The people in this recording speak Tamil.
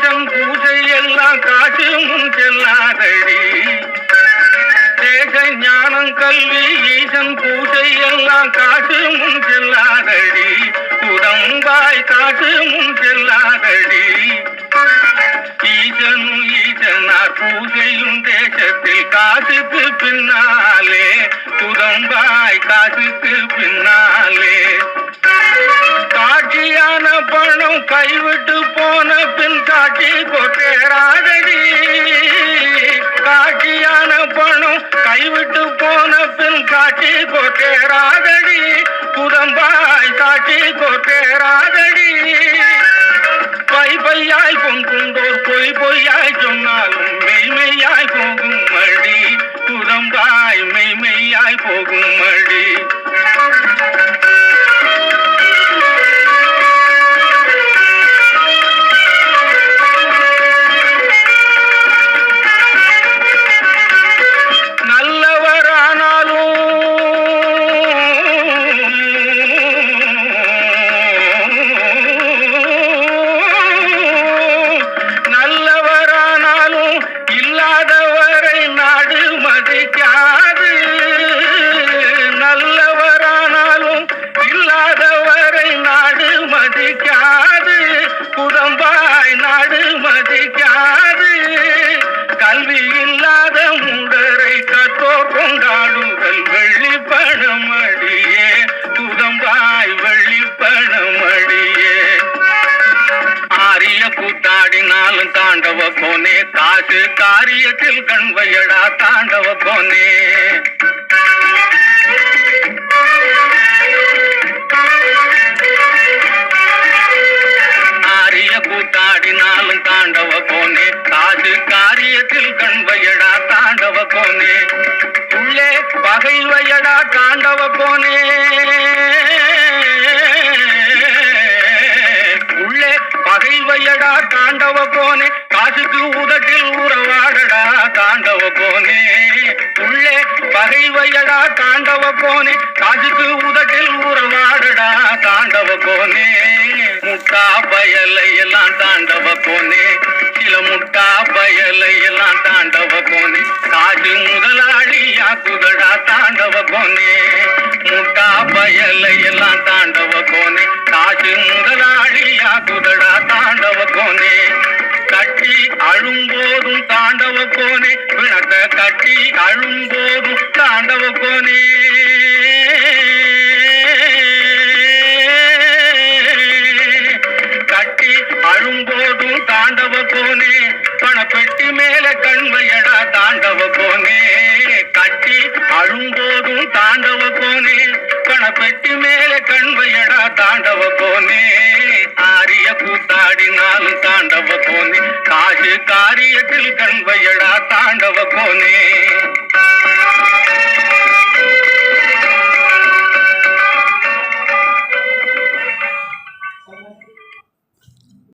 தேஜம் பூஜை எல்லாம் காசு முன் செல்லாதடி. தேஜ ஞானம் கல்வி ஈசன் பூஜை எல்லாம் காசு முன் செல்லாதடி. உடம்பாய் காசு முன் செல்லாதடி. ஈசனும் ஈசனார் பூஜையும் தேசத்தில் காசுக்கு பின்னாலே. உடம்பாய் காசுக்கு பின்னாலே. காட்சியான பணம் கைவிட்டு போன பின் காட்சி கொட்டேராதடி காட்சியான பணம் கைவிட்டு போன பின் காட்சி கொட்டேராதடி குதம்பாய் காட்சி கொட்டேராதடி பை பையாய் ஆரிய தாண்டவ போனே காசு காரியத்தில் கண்வையடா தாண்டவ போனே. ஆரிய கூத்தாடினாலும் தாண்டவ போனே காசு காரியத்தில் கண்வையடா தாண்டவ போனே. உள்ளே பகை வையடா தாண்டவ போனே. உறவாடடா தாண்டவ போனே காசுக்கு உதட்டில் உறவாடடா தாண்டவ போனே உள்ளே பகை வையடா தாண்டவ போனே காசுக்கு உதட்டில் உறவாடடா தாண்டவ போனே முட்டா பயலை எல்லாம் தாண்டவ போனே சில முட்டா பயலை எல்லாம் தாண்டவ போனே காசு முதலாளியா குதடா தாண்டவ தாண்டவ கட்டி அழும்போதும் தாண்டவ போனே பணப்பெட்டி மேல கண்வையடா தாண்டவ போனே கட்டி அழும்போதும் தாண்டவ போனே பணப்பெட்டி மேல கண்வையடா தாண்டவ போனே ஆரிய கூத்தாடினாலும் தாண்டவ போனே காசு காரியத்தில் கண்வையடா தாண்டவ போனே